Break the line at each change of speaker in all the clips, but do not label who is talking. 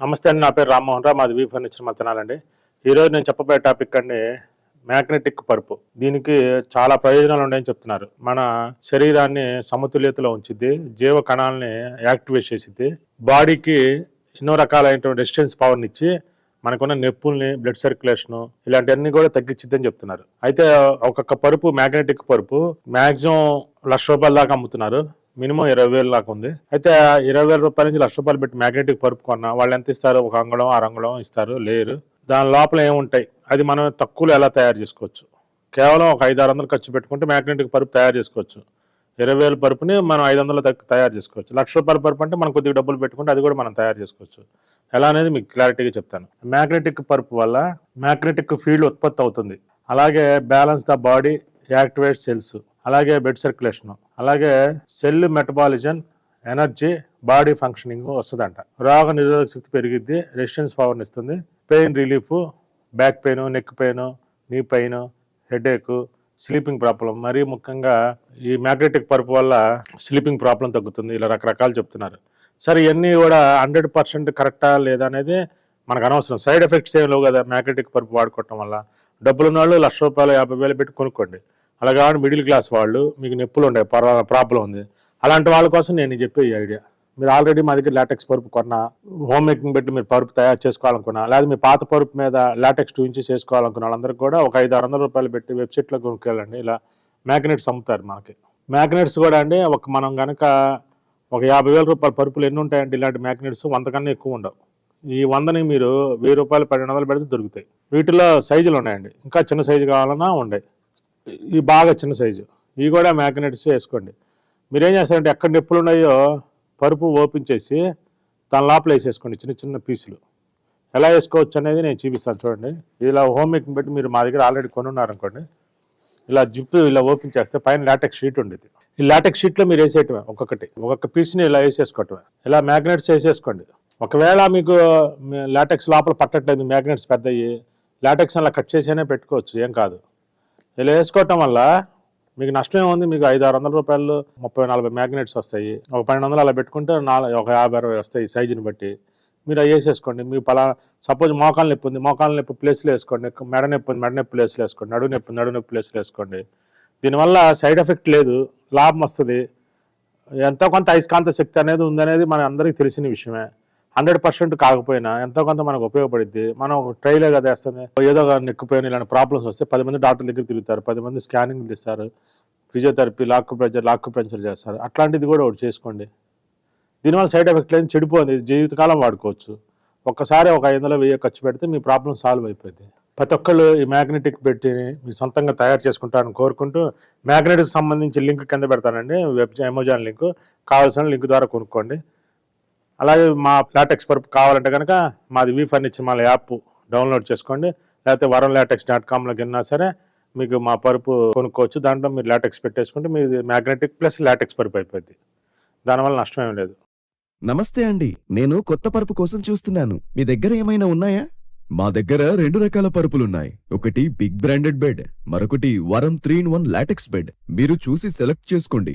నమస్తే అండి నా పేరు రామ్మోహన్ రావు మాది వీ ఫర్నిచర్ మతనాలండి ఈరోజు నేను చెప్పబోయే టాపిక్ అండి మ్యాగ్నెటిక్ పరుపు. దీనికి చాలా ప్రయోజనాలు ఉన్నాయని చెప్తున్నారు. మన శరీరాన్ని సమతుల్యతలో ఉంచిద్ది జీవ కణాలని యాక్టివేట్ చేసిద్ది బాడీకి ఎన్నో రకాలైనటువంటి రెసిస్టెన్స్ పవర్ని ఇచ్చి మనకున్న నొప్పుల్ని బ్లడ్ సర్క్యులేషన్ ఇలాంటివన్నీ కూడా తగ్గించిద్దని చెప్తున్నారు. అయితే ఒక్కొక్క పరుపు మ్యాగ్నెటిక్ పరుపు మ్యాక్సిమం లక్ష రూపాయల దాకా అమ్ముతున్నారు. మినిమం ఇరవై వేలు దాకా ఉంది. అయితే ఇరవై వేల రూపాయల నుంచి లక్ష రూపాయలు పెట్టి మ్యాగ్నెటిక్ పరుపు కొన్నా వాళ్ళు ఎంత ఇస్తారు? ఒక అంగళం ఆరు అంగళం ఇస్తారు? లేరు. దాని లోపల ఏముంటాయి? అది మనం తక్కువలో ఎలా తయారు చేసుకోవచ్చు? కేవలం ఒక ఐదు ఆరు వందలు ఖర్చు పెట్టుకుంటే మ్యాగ్నెటిక్ పరుపు తయారు చేసుకోవచ్చు. ఇరవై వేల పరుపుని మనం ఐదు వందలు తయారు చేసుకోవచ్చు. లక్ష రూపాయల పరుపు అంటే మనం కొద్దిగా డబ్బులు పెట్టుకుంటే అది కూడా మనం తయారు చేసుకోవచ్చు. ఎలా అనేది మీకు క్లారిటీగా చెప్తాను. మ్యాగ్నెటిక్ పరుపు వల్ల మ్యాగ్నెటిక్ ఫీల్డ్ ఉత్పత్తి అవుతుంది. అలాగే balance the body activate cells అలాగే బ్లడ్ సర్క్యులేషన్ అలాగే cell metabolism energy body functioning వస్తుందంట. రోగ నిరోధక శక్తి పెరిగిద్ది రెసిస్టెన్స్ పవర్ని ఇస్తుంది. Pain relief back pain neck pain knee pain headache sleeping problem మరీ ముఖ్యంగా ఈ మ్యాగ్నెటిక్ పరుపు వల్ల స్లీపింగ్ ప్రాబ్లం తగ్గుతుంది ఇలా రకరకాలు చెప్తున్నారు. సరే ఇవన్నీ కూడా హండ్రెడ్ పర్సెంట్ కరెక్టా లేదా అనేది మనకు అనవసరం. సైడ్ ఎఫెక్ట్స్ ఏం లేవు కదా మ్యాగ్నెటిక్ పరుపు వాడుకోవటం వల్ల. డబ్బులు ఉన్న వాళ్ళు లక్ష రూపాయలు యాభై వేలు పెట్టి కొనుక్కోండి. అలా కావాలి మిడిల్ క్లాస్ వాళ్ళు మీకు నొప్పులు ఉండే ప్రాబ్లం ఉంది. అలాంటి వాళ్ళ కోసం నేను చెప్పే ఈ ఐడియా. మీరు ఆల్రెడీ మా దగ్గర లాటెక్స్ పరుపు కొన్నా హోమ్ మేకింగ్ పెట్టి మీరు పరుపు తయారు చేసుకోవాలనుకున్నా లేదా మీ పాత పరుపు మీద లాటెక్స్ టూ ఇంచెస్ చేసుకోవాలనుకున్న వాళ్ళందరికీ కూడా ఒక ఐదు ఆరు వందల రూపాయలు పెట్టి వెబ్సైట్లో కొనుక్కెళ్ళండి ఇలా మ్యాగ్నెట్స్ అమ్ముతారు మనకి. మ్యాగ్నెట్స్ కూడా అండి ఒక మనం కనుక ఒక యాభై వేల రూపాయల పరుపులు ఎన్ని ఉంటాయండి ఇలాంటి మ్యాగ్నెట్స్ వంద కన్నా ఎక్కువ ఉండవు. ఈ వందని మీరు వెయ్యి రూపాయలు పన్నెండు వందలు పెడితే దొరుకుతాయి. వీటిలో సైజులు ఉన్నాయండి. ఇంకా చిన్న సైజు కావాలన్నా ఉండే. ఈ బాగా చిన్న సైజు. ఇవి కూడా మ్యాగ్నెట్స్ వేసుకోండి. మీరేం చేస్తారంటే ఎక్కడ నొప్పులు ఉన్నాయో పరుపు ఓపెన్ చేసి దాని లోపల వేసేసుకోండి చిన్న చిన్న పీసులు. ఎలా వేసుకోవచ్చు అనేది నేను చూపిస్తాను చూడండి. ఇలా హోమ్ మేకింగ్ పెట్టి మీరు మా దగ్గర ఆల్రెడీ కొనున్నారనుకోండి. ఇలా జిప్ ఇలా ఓపెన్ చేస్తే పైన లాటెక్స్ షీట్ ఉండేది. ఈ లాటెక్స్ షీట్లో మీరు వేసేయటమే ఒక్కొక్కటి. ఒక్కొక్క పీస్ని ఇలా వేసేసుకోవటమే. ఇలా మ్యాగ్నెట్స్ వేసేసుకోండి. ఒకవేళ మీకు లాటెక్స్ లోపల పట్టట్లేదు మ్యాగ్నెట్స్ పెద్దవి లాటెక్స్ అలా కట్ చేసేనే పెట్టుకోవచ్చు ఏం కాదు. ఇలా వేసుకోవటం వల్ల మీకు నష్టం ఏముంది? మీకు ఐదు ఆరు వందల రూపాయలు ముప్పై నలభై మ్యాగ్నెట్స్ వస్తాయి. ఒక పన్నెండు వందలు అలా పెట్టుకుంటే నాలుగు ఒక యాభై అరవై వస్తాయి సైజుని బట్టి. మీరు అవి వేసేసుకోండి. మీకు పలా సపోజ్ మోకాలు నొప్పి ఉంది. మోకాలు నొప్పి ప్లేస్లో వేసుకోండి. మెడ నొప్పి ఉంది. మెడ నొప్పి ప్లేస్లో వేసుకోండి. నడు నొప్పి నడు నొప్పి ప్లేస్లో వేసుకోండి. దీనివల్ల సైడ్ ఎఫెక్ట్ లేదు. లాభం వస్తుంది. ఎంతో కొంత అయస్కాంత శక్తి అనేది ఉందనేది మన అందరికీ తెలిసిన విషయమే. హండ్రెడ్ పర్సెంట్ కాకపోయినా ఎంతో కొంత మనకు ఉపయోగపడుద్ది. మనం ట్రైలర్ కదా వేస్తుంది ఏదో నెక్కిపోయిన ఇలాంటి ప్రాబ్లమ్స్ వస్తే పది మంది డాక్టర్ దగ్గర తిరుగుతారు పది మంది స్కానింగ్ తీస్తారు physiotherapy lock pressure lock pressure చేస్తారు. అట్లాంటిది కూడా ఒకటి చేసుకోండి. దీనివల్ల సైడ్ ఎఫెక్ట్ లేదు చెడిపోయింది. జీవితకాలం వాడుకోవచ్చు. ఒక్కసారి ఒక ఐదు వందల వెయ్యి ఖర్చు పెడితే మీ ప్రాబ్లం సాల్వ్ అయిపోయింది. ప్రతి ఒక్కళ్ళు ఈ మ్యాగ్నెటిక్ పెట్టి మీ సొంతంగా తయారు చేసుకుంటారని కోరుకుంటూ మ్యాగ్నెటిక్ సంబంధించి లింక్ కింద పెడతానండి. Web Amazon link. కావాల్సిన లింక్ ద్వారా కొనుక్కోండి. అలాగే మా లాటెక్స్ పరుపు కావాలంటే కనుక మాది వీ ఫర్నిచర్ మా యాప్ డౌన్లోడ్ చేసుకోండి. లేకపోతే వరం లాటెక్స్ డాట్ కామ్లోకి వెళ్ళినా సరే మీకు మా పరుపు కొనుక్కోవచ్చు. దాంట్లో మీరు లాటెక్స్ పెట్టేసుకుంటే మీది మ్యాగ్నెటిక్ ప్లస్ లాటెక్స్ పరుపు అయిపోద్ది. దానివల్ల నష్టం ఏం లేదు.
నమస్తే అండి. నేను కొత్త పరుపు కోసం చూస్తున్నాను. మీ దగ్గర ఏమైనా ఉన్నాయా? మా దగ్గర రెండు రకాల పరుపులున్నాయి. ఒకటి బిగ్ బ్రాండెడ్ బెడ్ మరొకటి Varam three in one latex bed మీరు చూసి సెలెక్ట్ చేసుకోండి.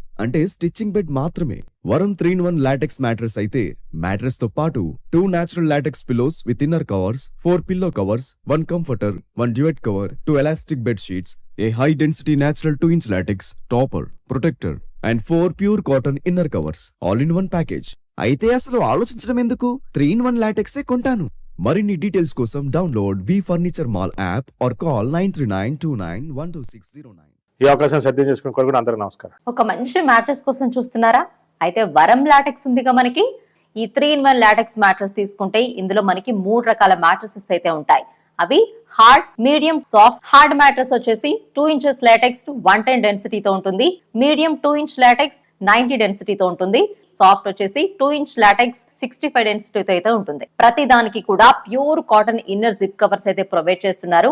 అంటే స్టిచ్చింగ్ బెడ్ మాత్రమే. Varam three in one latex mattress అయితే మ్యాట్రెస్తో పాటు two natural latex pillows with inner covers four pillow covers one comforter one duvet cover two elastic bed sheets a high density natural two inch latex topper protector and four pure cotton inner covers. All in one package. అయితే అసలు ఆలోచించడం ఎందుకు? Three in one లాటెక్సే కొంటాను. మరిన్ని details కోసం download V furniture mall app or call nine three nine two nine one two six zero nine.
ఈ అవకాశం సద్యం చేసుకుని కూడా అందరికీ నమస్కారం.
ఒక మంచి మ్యాట్రెస్ కోసం చూస్తున్నారా? అయితే వరం లాటెక్స్ ఉందిగా మనకి. ఈ three in one latex mattress తీసుకుంటే ఇందులో మనకి మూడు రకాల మ్యాట్రసెస్ అయితే ఉంటాయి. అవి hard medium soft. Hard mattress వచ్చేసి two inches latex one ten డెన్సిటీతో ఉంటుంది. Medium two inch latex ninety డెన్సిటీతో ఉంటుంది. సాఫ్ట్ వచ్చేసి two inch latex sixty five డెన్సిటీతో అయితే ఉంటుంది. ప్రతి దానికి కూడా pure cotton inner zip covers అయితే ప్రొవైడ్ చేస్తున్నారు.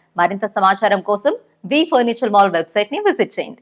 మరింత సమాచారం కోసం వి ఫర్నిచర్ మాల్ వెబ్సైట్ని విజిట్ చేయండి.